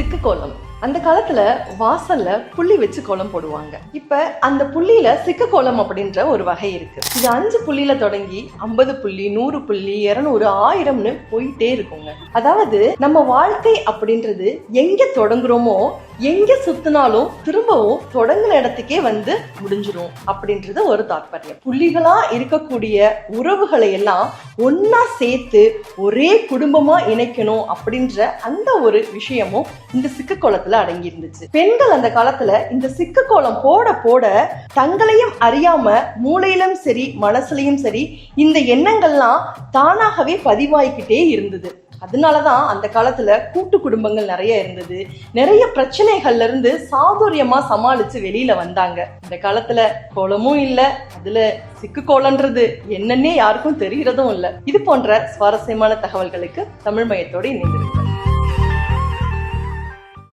சிக்கு கோலம் அந்த காலத்துல வாசல்ல புள்ளி வச்சு கோலம் போடுவாங்க. இப்ப அந்த புள்ளியில சிக்க கோலம் அப்படின்ற ஒரு வகை இருக்கு. இது அஞ்சு புள்ளியில தொடங்கி ஐம்பது புள்ளி நூறு புள்ளி இருநூறு ஆயிரம்னு போயிட்டே இருக்குங்க. அதாவது நம்ம வாழ்க்கை அப்படின்றது எங்க தொடங்குறோமோ எங்க சுத்தினாலும் திரும்பவும் தொடங்குன இடத்துக்கே வந்து முடிஞ்சிரும் அப்படின்றது ஒரு தாற்பயம். புள்ளிகளா இருக்கக்கூடிய உறவுகளை எல்லாம் ஒன்னா சேர்த்து ஒரே குடும்பமா இணைக்கணும் அப்படின்ற அந்த ஒரு விஷயமும் இந்த சிக்க கோலத்துல கோலத்துல அடங்கி இருந்துச்சு பெண்கள் அந்த காலத்துல இந்த சிக்கு கோலம் போட போட தங்களையும் அறியாம மூளையிலும் சரி மனசுலயும் சரி இந்த எண்ணங்கள்லாம் தானாகவே பதிவாய்கிட்டே இருந்தது. அதனாலதான் அந்த காலத்துல கூட்டு குடும்பங்கள் நிறைய இருந்தது. நிறைய பிரச்சனைகள்ல இருந்து சாதுரியமா சமாளிச்சு வெளியில வந்தாங்க. இந்த காலத்துல கோலமும் இல்ல அதுல சிக்கு கோலன்றது என்னன்னே யாருக்கும் தெரிகிறதும் இல்ல. இது போன்ற சுவாரஸ்யமான தகவல்களுக்கு தமிழ் மையத்தோடு இணைந்திருக்கிறேன்